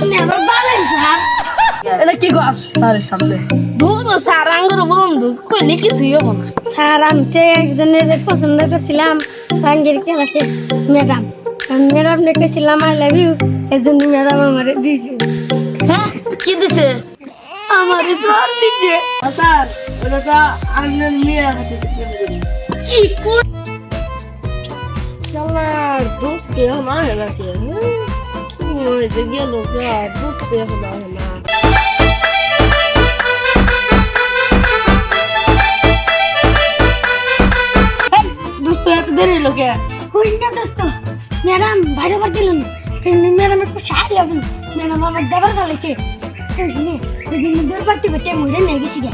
আপনি আমার বলেন স্যার এটা কি গাছ স্যারের সামনে। দূর স্যার আঙ্গুর বন্ধু কইলে কিছুই হব না। স্যার আমি তো একজনের পছন্দ করছিলাম রাঙ্গির ক্লাসে ম্যাডাম। ম্যাডাম ডেকেছিলাম আই লাভ ইউ ম্যাডাম আমার দিয়েছে হ্যাঁ? কি দিছে? আমার স্যার ওটা তো কি শালার দোস্ত না কে ওই যে গেল এখন আহে না এই, দোস্ত এত দেরি হলো কে? কই না দোস্ত ম্যাডাম বাইরে বার দিলেন ম্যাডাম একটু সাহায্য লাগবেন ম্যাডাম আমার দেবার চালাইছে। দূর পার্টি করতে মরে নিয়ে গেছি গে।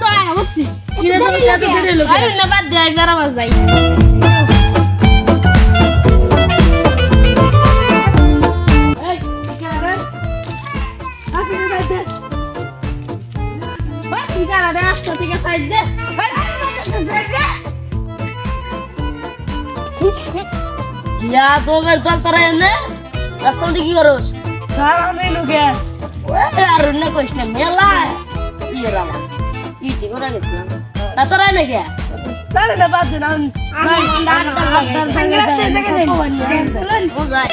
তো অবশ্যই কি? রে দোস্ত এত দেরি হলো কে? না বাদ দে আমি বেড়াবার যাই। ঠিকানা দে রাস্তা থেকে সাইড দে ইয়া তোদের জল তোরা এনে রাস্তা কি করস স্যার আমি লোকে ওই আর অন্য কইস না মেলা ইয়ে রামা ইটি করে গেছিলাম তা তোরা এনে কে স্যার এটা বাদ দিন আমি আপনার সঙ্গে বুঝাই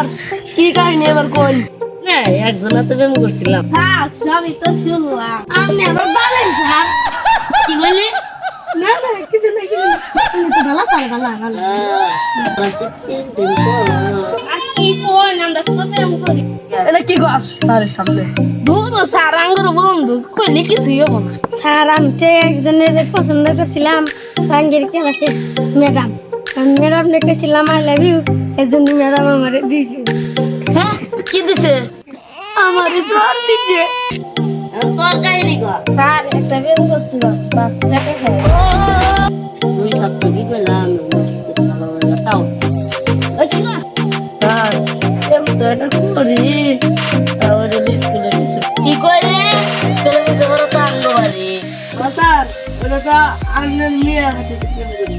স্যার কি কাহিনী এবার কই হ্যাঁ একজন তো প্রেম করছিলাম। হ্যাঁ সবই তো শুনলাম। আপনি আমার বলেন স্যার কি বললি? না না কিছু না কিছু না তুমি তো ভালো পার ভালো ভালো আর কি ফোন আমরা তো প্রেম করি। এটা কি গাছ স্যারের সামনে? দূর ও স্যার আঙ্গুর বন্ধু কইলে কিছুই হব না। স্যার আমি তো একজনের পছন্দ করছিলাম ক্লাসে ম্যাডাম। ম্যাডাম ডেকেছিলাম আই লাভ ইউ এই জন্য ম্যাডাম আমার দিয়েছে হ্যাঁ? কি দিছে? আমার জ্বর দিচ্ছে তোর কাহিনী কর। স্যার একটা বের করছিল লেটে খায় দুই কি কইলাম তাও। কি কর? স্যার এম তো এটা করি। তাহলে স্কুলে গেছে কি কইলে স্কুলে মিশে বড় তো আনন্দ বাড়ি। স্যার ওটা তো আন্নের মেয়ে হাতে প্রেম করি।